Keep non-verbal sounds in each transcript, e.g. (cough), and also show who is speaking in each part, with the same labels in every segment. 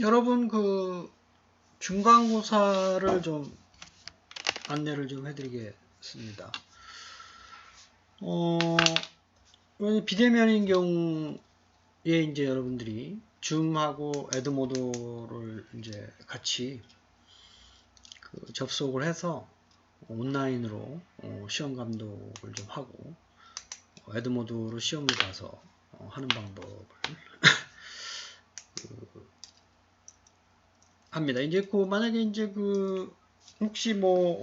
Speaker 1: 여러분 그 중간고사를 좀 안내를 좀 해드리겠습니다. 어, 비대면인 경우에 이제 여러분들이 줌하고 에드모드를 이제 같이 그 접속을 해서 온라인으로 어, 시험 감독을 좀 하고 어, 에드모드로 시험을 봐서 어, 하는 방법을 (laughs) 그 합니다. 이제 그 만약에 이제 그 혹시 뭐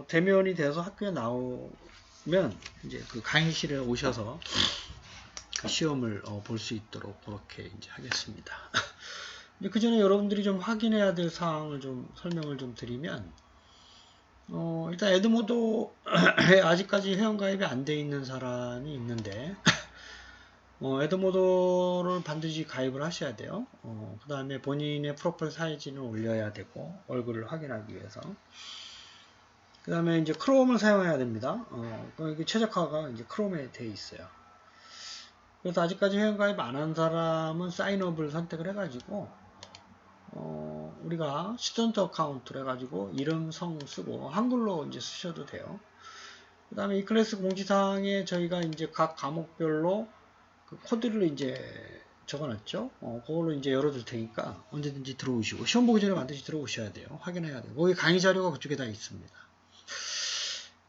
Speaker 1: 어, 대면이 돼서 학교에 나오면 이제 그 강의실에 오셔서 그 시험을 어, 볼 수 있도록 그렇게 이제 하겠습니다. (laughs) 그 전에 여러분들이 좀 확인해야 될 사항을 좀 설명을 좀 드리면 어, 일단 에드모드에 (clears throat) 아직까지 회원가입이 안 돼 있는 사람이 있는데 어, 에드모드를 반드시 가입을 하셔야 돼요. 어, 그 다음에 본인의 프로필 사진을 올려야 되고 얼굴을 확인하기 위해서 그 다음에 이제 크롬을 사용해야 됩니다. 어, 그 최적화가 이제 크롬에 되어 있어요. 그래서 아직까지 회원가입 안 한 사람은 사인업을 선택을 해가지고 어, 우리가 스턴트 어카운트를 해가지고 이름, 성 쓰고 한글로 이제 쓰셔도 돼요. 그 다음에 이 클래스 공지사항에 저희가 이제 각 과목별로 그 코드를 이제 적어놨죠. 어, 그걸로 이제 열어둘 테니까 언제든지 들어오시고 시험 보기 전에 반드시 들어오셔야 돼요. 확인해야 돼요. 거기 강의 자료가 그쪽에 다 있습니다.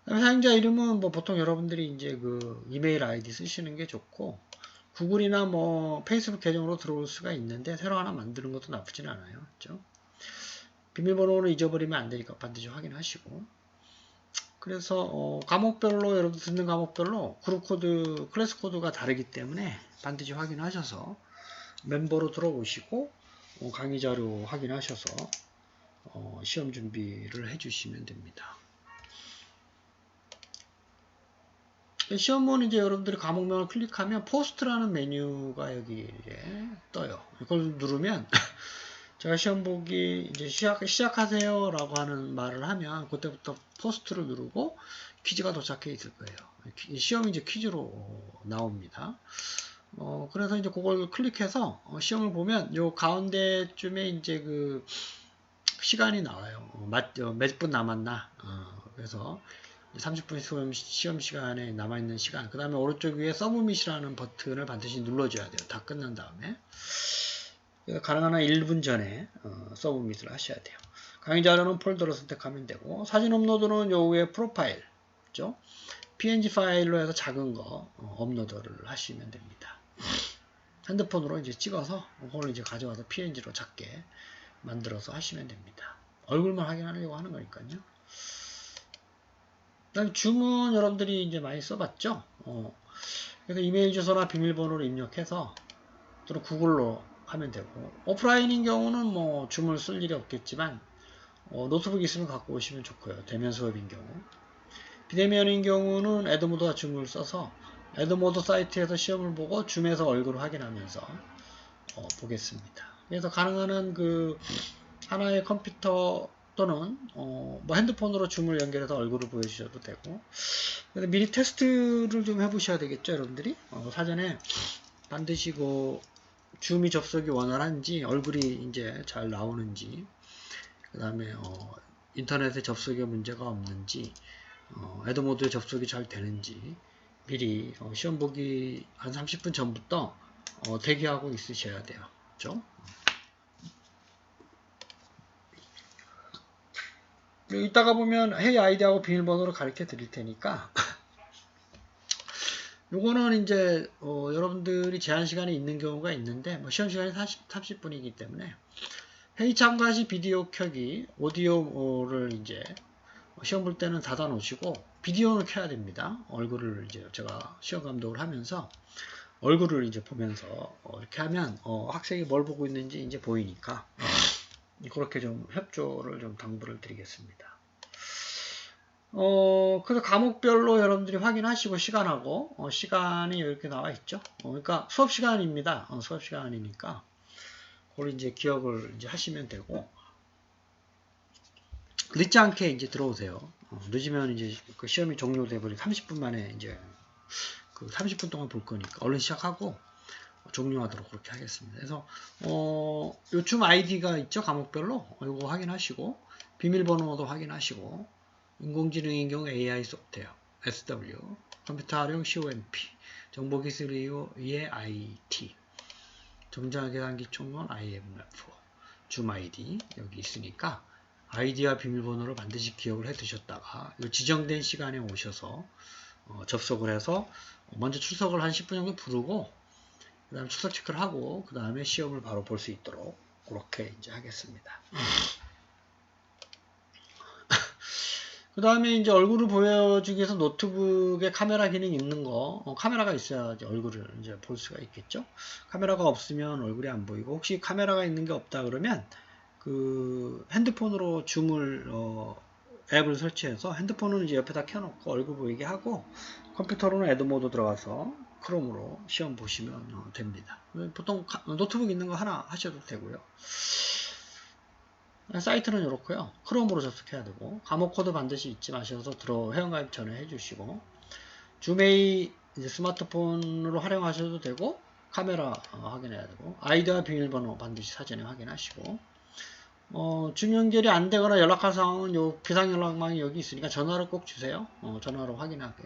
Speaker 1: 사용자 이름은 뭐 보통 여러분들이 이제 그 이메일 아이디 쓰시는 게 좋고 구글이나 뭐 페이스북 계정으로 들어올 수가 있는데 새로 하나 만드는 것도 나쁘진 않아요. 그렇죠? 비밀번호를 잊어버리면 안 되니까 반드시 확인하시고 그래서 어, 과목별로 여러분 듣는 과목별로 그룹 코드, 클래스 코드가 다르기 때문에 반드시 확인하셔서 멤버로 들어오시고 어, 강의 자료 확인하셔서 어, 시험 준비를 해주시면 됩니다. 시험은 이제 여러분들이 과목명을 클릭하면 포스트라는 메뉴가 여기에 떠요. 이걸 누르면 (laughs) 제가 시험 보기 이제 시작, 시작하세요 라고 하는 말을 하면 그때부터 포스트를 누르고 퀴즈가 도착해 있을 거예요. 시험이 이제 퀴즈로 나옵니다. 어, 그래서 이제 그걸 클릭해서 어, 시험을 보면 요 가운데쯤에 이제 그 시간이 나와요. 어, 몇분 남았나. 어, 그래서 30분 시험, 시험 시간에 남아있는 시간. 그 다음에 오른쪽 위에 서브밋이라는 버튼을 반드시 눌러줘야 돼요. 다 끝난 다음에. 가능한 한 1분 전에 어, 서브밋을 하셔야 돼요. 강의 자료는 폴더로 선택하면 되고 사진 업로드는 요 위에 프로파일 그죠? png 파일로 해서 작은 거 어, 업로드를 하시면 됩니다. 핸드폰으로 이제 찍어서 그걸 이제 가져와서 png로 작게 만들어서 하시면 됩니다. 얼굴만 확인하려고 하는 거니까요. 그다음 줌은 여러분들이 이제 많이 써봤죠? 어, 그래서 이메일 주소나 비밀번호를 입력해서 또는 구글로 하면 되고 오프라인인 경우는 뭐 줌을 쓸 일이 없겠지만 어, 노트북 있으면 갖고 오시면 좋고요. 대면 수업인 경우 비대면인 경우는 에드모드와 줌을 써서 에드모드 사이트에서 시험을 보고 줌에서 얼굴을 확인하면서 어, 보겠습니다. 그래서 가능한 한 그 하나의 컴퓨터 또는 어, 뭐 핸드폰으로 줌을 연결해서 얼굴을 보여주셔도 되고 미리 테스트를 좀 해보셔야 되겠죠 여러분들이 어, 사전에 반드시 그 줌이 접속이 원활한지 얼굴이 이제 잘 나오는지 그 다음에 어, 인터넷에 접속에 문제가 없는지 어, 에드모드에 접속이 잘 되는지 미리 어, 시험 보기 한 30분 전부터 어, 대기하고 있으셔야 돼요. 그죠? 이따가 보면 회의 아이디하고 비밀번호를 가르쳐 드릴 테니까 (laughs) 요거는 이제 어, 여러분들이 제한 시간이 있는 경우가 있는데 뭐 시험 시간이 40, 30분이기 때문에 회의 참가 시 비디오 켜기 오디오를 이제 시험 볼 때는 닫아 놓으시고 비디오는 켜야 됩니다. 얼굴을 이제 제가 시험 감독을 하면서 얼굴을 이제 보면서 어, 이렇게 하면 어, 학생이 뭘 보고 있는지 이제 보이니까 그렇게 좀 협조를 좀 당부를 드리겠습니다. 어, 그래서 과목별로 여러분들이 확인하시고 시간하고 어, 시간이 이렇게 나와 있죠. 어, 그러니까 수업 시간입니다. 어, 수업 시간이니까 그걸 이제 기억을 이제 하시면 되고 늦지 않게 이제 들어오세요. 어, 늦으면 이제 그 시험이 종료돼 버리 30분 만에 이제 그 30분 동안 볼 거니까 얼른 시작하고 종료하도록 그렇게 하겠습니다. 그래서 어, 요춤 아이디가 있죠 과목별로 이거 확인하시고 비밀번호도 확인하시고 인공지능인 경우 AI 소프트웨어 SW 컴퓨터 활용 COMP 정보기술 이후의 IT 정자 계산기 총론 IMF 줌 아이디 여기 있으니까 아이디와 비밀번호를 반드시 기억을 해 두셨다가 이 지정된 시간에 오셔서 어, 접속을 해서 먼저 출석을 한 10분 정도 부르고 그 다음에 출석 체크를 하고 그 다음에 시험을 바로 볼 수 있도록 그렇게 이제 하겠습니다. 그 다음에 이제 얼굴을 보여주기 위해서 노트북에 카메라 기능 있는 거, 어, 카메라가 있어야지 얼굴을 이제 볼 수가 있겠죠. 카메라가 없으면 얼굴이 안 보이고, 혹시 카메라가 있는 게 없다 그러면, 그 핸드폰으로 줌을, 어, 앱을 설치해서 핸드폰은 이제 옆에다 켜놓고 얼굴 보이게 하고, 컴퓨터로는 애드모드 들어가서 크롬으로 시험 보시면 어, 됩니다. 보통 카- 노트북 있는 거 하나 하셔도 되고요. 사이트는 이렇고요. 크롬으로 접속해야 되고 과목 코드 반드시 잊지 마셔서 들어 회원가입 전에 해주시고 줌메이 이제 스마트폰으로 활용하셔도 되고 카메라 어, 확인해야 되고 아이디와 비밀번호 반드시 사전에 확인하시고 어, 줌 연결이 안 되거나 연락할 상황은 요 비상 연락망이 여기 있으니까 전화를 꼭 주세요. 어, 전화로 확인하게.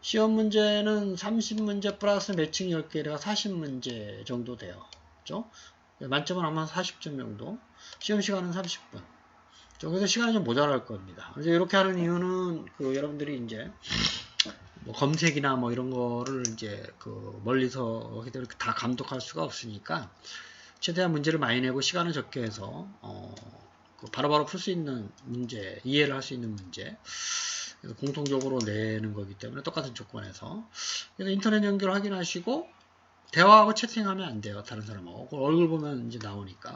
Speaker 1: 시험 문제는 30문제 플러스 매칭 10개가 40문제 정도 돼요. 그죠? 만점은 아마 40점 정도. 시험 시간은 30분. 저기서 시간이 좀 모자랄 겁니다. 그래서 이렇게 하는 이유는 그 여러분들이 이제 뭐 검색이나 뭐 이런 거를 이제 그 멀리서 다 감독할 수가 없으니까 최대한 문제를 많이 내고 시간을 적게 해서 어, 그 바로바로 풀 수 있는 문제, 이해를 할 수 있는 문제 그래서 공통적으로 내는 거기 때문에 똑같은 조건에서 그래서 인터넷 연결 확인하시고 대화하고 채팅하면 안 돼요 다른 사람하고 그 얼굴 보면 이제 나오니까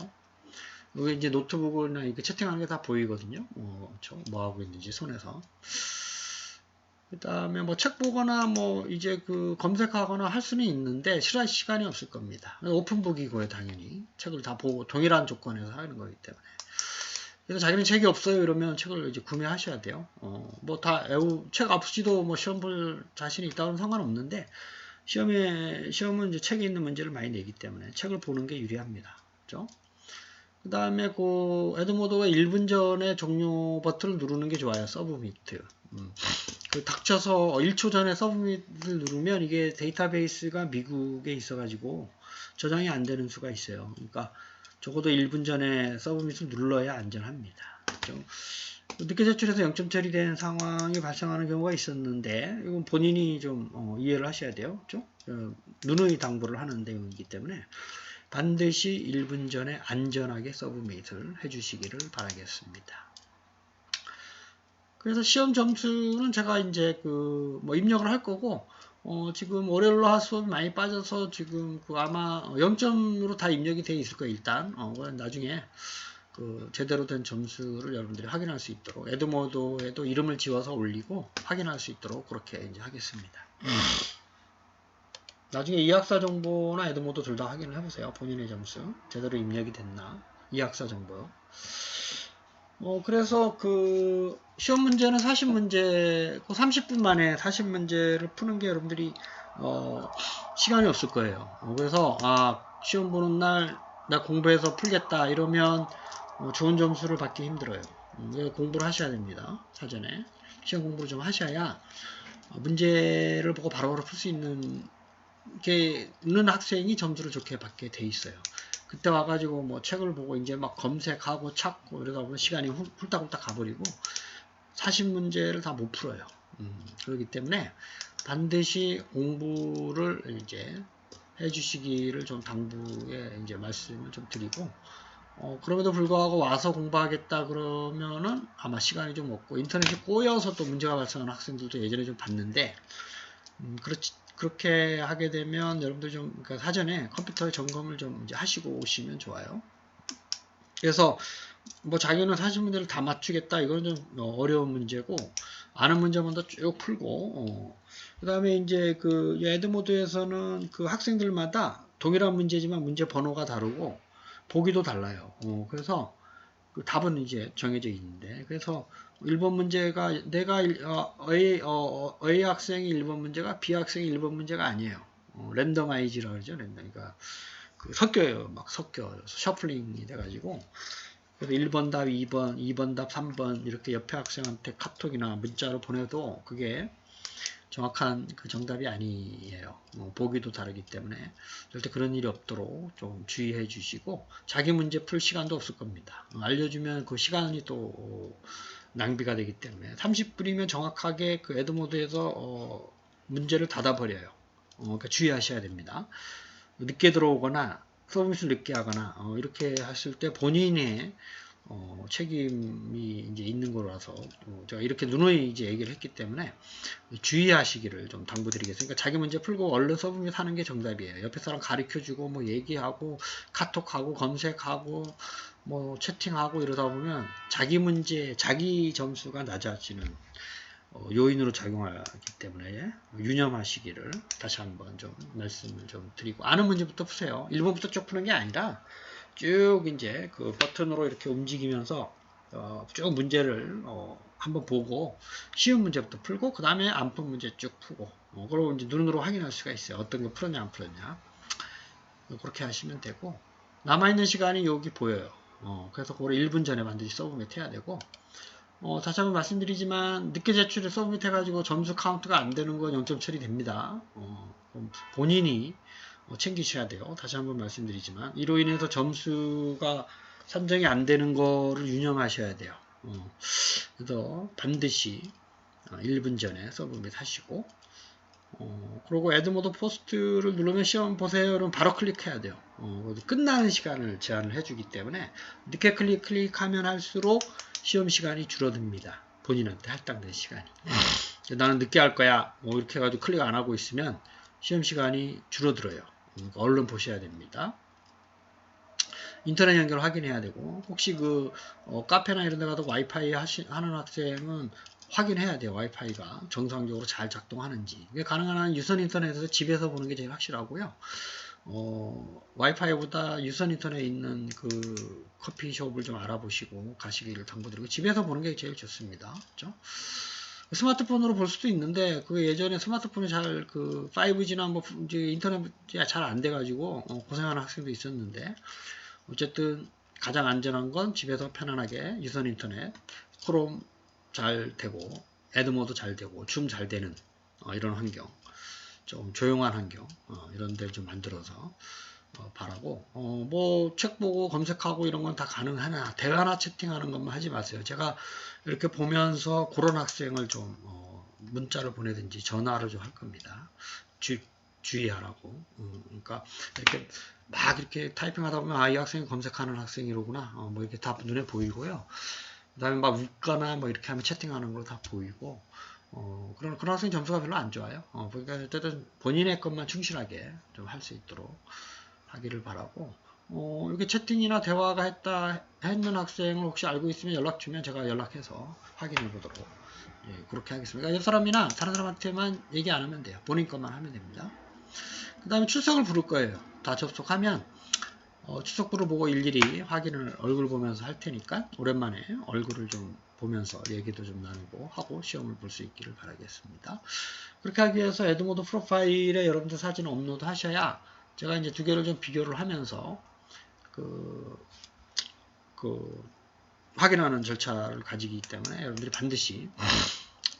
Speaker 1: 여기 이제 노트북이나 이렇게 채팅하는 게 다 보이거든요 어, 저뭐 하고 있는지 손에서 그 다음에 뭐 책 보거나 뭐 이제 그 검색하거나 할 수는 있는데 실할 시간이 없을 겁니다 오픈북이고요 당연히 책을 다 보고 동일한 조건에서 하는 거기 때문에 그래서 자기는 책이 없어요 이러면 책을 이제 구매하셔야 돼요. 어, 뭐 다 애우 책 없이도 뭐 시험 볼 자신이 있다고는 상관없는데 시험에 시험은 이제 책에 있는 문제를 많이 내기 때문에 책을 보는 게 유리합니다. 그죠? 그 다음에 그 에드모드가 1분 전에 종료 버튼을 누르는 게 좋아요. 서브미트. 음. 그 닥쳐서 1초 전에 서브미트를 누르면 이게 데이터베이스가 미국에 있어가지고 저장이 안 되는 수가 있어요. 그러니까 적어도 1분 전에 서브밋을 눌러야 안전합니다. 그렇죠? 늦게 제출해서 0점 처리된 상황이 발생하는 경우가 있었는데 이건 본인이 좀 어, 이해를 하셔야 돼요. 그렇죠? 어, 누누이 당부를 하는 내용이기 때문에 반드시 1분 전에 안전하게 서브밋을 해주시기를 바라겠습니다. 그래서 시험 점수는 제가 이제 그 뭐 입력을 할 거고 어, 지금 월요일로 할 수업이 많이 빠져서 지금 그 아마 0점으로 다 입력이 돼 있을 거예요, 일단. 어, 나중에 그 제대로 된 점수를 여러분들이 확인할 수 있도록 에드모드에도 이름을 지워서 올리고 확인할 수 있도록 그렇게 이제 하겠습니다. 나중에 이학사 정보나 에드모드 둘다 확인을 해보세요. 본인의 점수 제대로 입력이 됐나 이학사 정보. 어, 그래서 그 시험 문제는 40문제, 30분 만에 40문제를 푸는 게 여러분들이 어, 시간이 없을 거예요. 어, 그래서 아 시험 보는 날 나 공부해서 풀겠다 이러면 어, 좋은 점수를 받기 힘들어요. 음, 공부를 하셔야 됩니다. 사전에 시험 공부를 좀 하셔야 어, 문제를 보고 바로바로 풀 수 있는 게 있는 학생이 점수를 좋게 받게 돼 있어요. 그때 와가지고 뭐 책을 보고 이제 막 검색하고 찾고 이러다 보면 시간이 훌- 훌딱훌딱 가버리고 40문제를 다 못 풀어요. 음, 그렇기 때문에 반드시 공부를 이제 해주시기를 좀 당부에 이제 말씀을 좀 드리고 어, 그럼에도 불구하고 와서 공부하겠다 그러면은 아마 시간이 좀 없고 인터넷이 꼬여서 또 문제가 발생하는 학생들도 예전에 좀 봤는데 음, 그렇지 그렇게 하게 되면 여러분들 좀 그러니까 사전에 컴퓨터 점검을 좀 하시고 오시면 좋아요. 그래서 뭐 자기는 40문제를 다 맞추겠다 이거는 좀 어, 어려운 문제고 아는 문제만 더 쭉 풀고 어. 그 다음에 이제 그 에드모드에서는 그 학생들마다 동일한 문제지만 문제 번호가 다르고 보기도 달라요. 어, 그래서 그 답은 이제 정해져 있는데 그래서 1번 문제가 내가 일- 어, A, 어, A 학생이 1번 문제가 B 학생이 1번 문제가 아니에요. 어, 랜덤아이즈라고 그러죠. 랜덤. 그러니까 그 섞여요. 막 섞여. 셔플링이 돼가지고. 그래서 1번 답, 2번, 2번 답, 3번 이렇게 옆에 학생한테 카톡이나 문자로 보내도 그게 정확한 그 정답이 아니에요. 어, 보기도 다르기 때문에 절대 그런 일이 없도록 좀 주의해 주시고 자기 문제 풀 시간도 없을 겁니다. 어, 알려주면 그 시간이 또 어, 낭비가 되기 때문에 30분이면 정확하게 그 에드모드에서 어, 문제를 닫아버려요. 어, 그러니까 주의하셔야 됩니다. 늦게 들어오거나 서비스를 늦게 하거나 어, 이렇게 했을 때 본인의 어, 책임이 이제 있는 거라서 어, 제가 이렇게 누누이 이제 얘기를 했기 때문에 주의하시기를 좀 당부드리겠습니다. 그러니까 자기 문제 풀고 얼른 서브밋 하는 게 정답이에요. 옆에 사람 가르쳐주고 뭐 얘기하고 카톡하고 검색하고 뭐 채팅하고 이러다 보면 자기 문제, 자기 점수가 낮아지는 어, 요인으로 작용하기 때문에 유념하시기를 다시 한번 좀 말씀을 좀 드리고 아는 문제부터 푸세요. 1번부터 쭉 푸는 게 아니라 쭉 이제 그 버튼으로 이렇게 움직이면서 어, 쭉 문제를 어, 한번 보고 쉬운 문제부터 풀고 그 다음에 안 푼 문제 쭉 푸고 어, 그리고 이제 눈으로 확인할 수가 있어요. 어떤 거 풀었냐 안 풀었냐 그렇게 하시면 되고 남아있는 시간이 여기 보여요. 어, 그래서 그걸 1분 전에 반드시 서브밋 해야 되고 어, 다시 한번 말씀드리지만 늦게 제출해 서브밋 해가지고 점수 카운트가 안 되는 건 0점 처리됩니다. 어, 본인이 어, 챙기셔야 돼요. 다시 한번 말씀드리지만 이로 인해서 점수가 산정이 안 되는 거를 유념하셔야 돼요. 어, 그래서 반드시 어, 1분 전에 서브밋 하시고 어, 그리고 에드모드 포스트를 누르면 시험 보세요. 그럼 바로 클릭해야 돼요. 어, 끝나는 시간을 제한을 해주기 때문에 늦게 클릭, 클릭하면 할수록 시험 시간이 줄어듭니다. 본인한테 할당된 시간이. 나는 늦게 할 거야. 뭐 이렇게 해가지고 클릭 안 하고 있으면 시험 시간이 줄어들어요. 그러니까 얼른 보셔야 됩니다. 인터넷 연결 확인해야 되고 혹시 그 어, 카페나 이런 데 가도 와이파이 하시, 하는 학생은 확인해야 돼요. 와이파이가 정상적으로 잘 작동하는지. 이게 가능한 한 유선 인터넷에서 집에서 보는 게 제일 확실하고요. 어, 와이파이보다 유선 인터넷에 있는 그 커피숍을 좀 알아보시고 가시기를 당부드리고 집에서 보는 게 제일 좋습니다. 그렇죠? 스마트폰으로 볼 수도 있는데 그 예전에 스마트폰이 잘 그 5G나 뭐 인터넷이 잘 안 돼가지고 어, 고생하는 학생도 있었는데 어쨌든 가장 안전한 건 집에서 편안하게 유선 인터넷 크롬 잘 되고 에드모도 잘 되고 줌 잘 되는 어, 이런 환경 좀 조용한 환경 어, 이런 데를 좀 만들어서 어, 바라고 뭐책 보고 검색하고 이런 건 다 가능하나 대화나 채팅하는 것만 하지 마세요. 제가 이렇게 보면서 그런 학생을 좀 어, 문자를 보내든지 전화를 좀 할 겁니다. 주, 주의하라고. 음, 그러니까 이렇게 막 이렇게 타이핑하다 보면 아 이 학생이 검색하는 학생이로구나. 어, 뭐 이렇게 다 눈에 보이고요 그 다음에 막 웃거나 뭐 이렇게 하면 채팅하는 거 다 보이고 어, 그런 그런 학생 점수가 별로 안 좋아요. 어, 그러니까 어쨌든 본인의 것만 충실하게 좀 할 수 있도록 하기를 바라고 어, 이렇게 채팅이나 대화가 했다 했는 학생을 혹시 알고 있으면 연락 주면 제가 연락해서 확인해 보도록 예, 그렇게 하겠습니다. 그러니까 옆 사람이나 다른 사람한테만 얘기 안 하면 돼요. 본인 것만 하면 됩니다. 그 다음에 출석을 부를 거예요. 다 접속하면 어, 추석부를 보고 일일이 확인을 얼굴 보면서 할 테니까 오랜만에 얼굴을 좀 보면서 얘기도 좀 나누고 하고 시험을 볼 수 있기를 바라겠습니다. 그렇게 하기 위해서 에드모드 프로파일에 여러분들 사진을 업로드 하셔야 제가 이제 두 개를 좀 비교를 하면서 그, 그 확인하는 절차를 가지기 때문에 여러분들이 반드시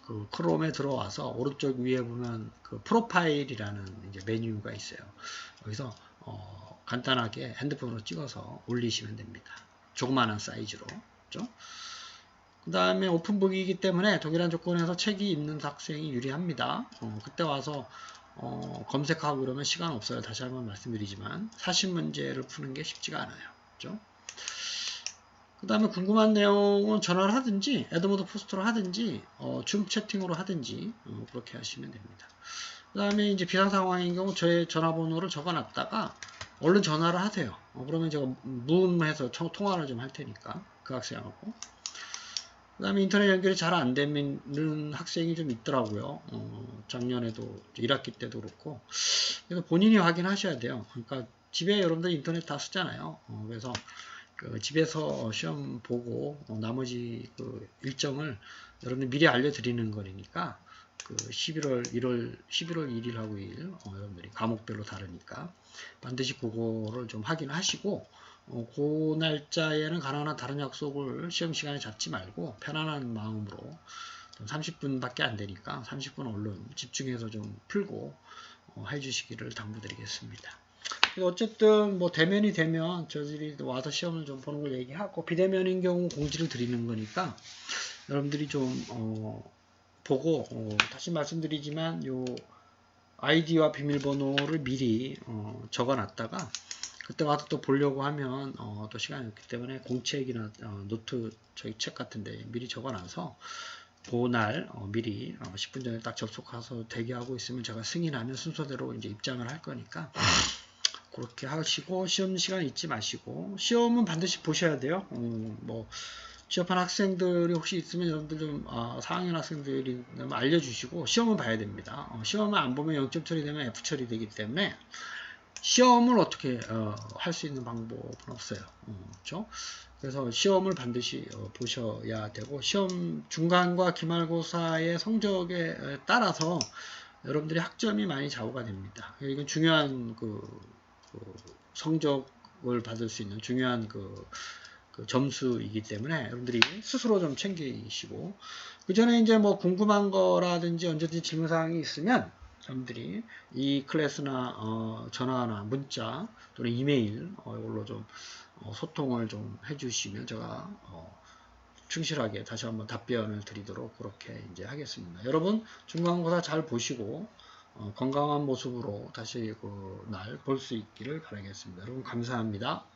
Speaker 1: 그 크롬에 들어와서 오른쪽 위에 보면 그 프로파일이라는 이제 메뉴가 있어요. 여기서 어, 간단하게 핸드폰으로 찍어서 올리시면 됩니다. 조그마한 사이즈로. 그렇죠? 그 다음에 오픈북이기 때문에 동일한 조건에서 책이 있는 학생이 유리합니다. 어, 그때 와서 어, 검색하고 그러면 시간 없어요. 다시 한번 말씀드리지만 사실 문제를 푸는 게 쉽지가 않아요. 그렇죠? 그 다음에 궁금한 내용은 전화를 하든지 에드모드 포스트로 하든지 어, 줌 채팅으로 하든지 어, 그렇게 하시면 됩니다. 그 다음에 이제 비상 상황인 경우 저의 전화번호를 적어놨다가 얼른 전화를 하세요. 어, 그러면 제가 무음해서 통화를 좀 할 테니까 그 학생하고 그 다음에 인터넷 연결이 잘 안 되는 학생이 좀 있더라고요. 어, 작년에도 1학기 때도 그렇고 그래서 본인이 확인하셔야 돼요. 그러니까 집에 여러분들 인터넷 다 쓰잖아요. 어, 그래서 그 집에서 시험 보고 어, 나머지 그 일정을 여러분들 미리 알려드리는 거니까 그 11월 1월 11월 1일하고 2일 어, 여러분들이 과목별로 다르니까 반드시 그거를 좀 확인하시고 어, 그 날짜에는 가능한 다른 약속을 시험 시간에 잡지 말고 편안한 마음으로 좀 30분밖에 안 되니까 30분 얼른 집중해서 좀 풀고 어, 해주시기를 당부드리겠습니다. 어쨌든 뭐 대면이 되면 저들이 와서 시험을 좀 보는 걸 얘기하고 비대면인 경우 공지를 드리는 거니까 여러분들이 좀 어, 보고 어, 다시 말씀드리지만 요 아이디와 비밀번호를 미리 어, 적어놨다가 그때 와서 또 보려고 하면 어, 또 시간이 없기 때문에 공책이나 어, 노트 저희 책 같은데 미리 적어놔서 그날 어, 미리 어, 10분 전에 딱 접속해서 대기하고 있으면 제가 승인하면 순서대로 이제 입장을 할 거니까 그렇게 하시고 시험 시간 잊지 마시고 시험은 반드시 보셔야 돼요. 음, 뭐 취업한 학생들이 혹시 있으면 여러분들 좀 아, 4학년 학생들이 좀 알려주시고 시험은 봐야 됩니다. 어, 시험을 안 보면 0점 처리되면 F 처리되기 때문에 시험을 어떻게 할수 있는 방법은 없어요. 어, 그렇죠? 그래서 시험을 반드시 어, 보셔야 되고 시험 중간과 기말고사의 성적에 따라서 여러분들이 학점이 많이 좌우가 됩니다. 이건 중요한 그, 그 성적을 받을 수 있는 중요한 그, 그 점수이기 때문에 여러분들이 스스로 좀 챙기시고 그 전에 이제 뭐 궁금한 거라든지 언제든지 질문 사항이 있으면 여러분들이 이 클래스나 어, 전화나 문자 또는 이메일 어, 이걸로 좀 어, 소통을 좀 해주시면 제가 어, 충실하게 다시 한번 답변을 드리도록 그렇게 이제 하겠습니다. 여러분 중간고사 잘 보시고 어, 건강한 모습으로 다시 그 날 볼 수 있기를 바라겠습니다. 여러분 감사합니다.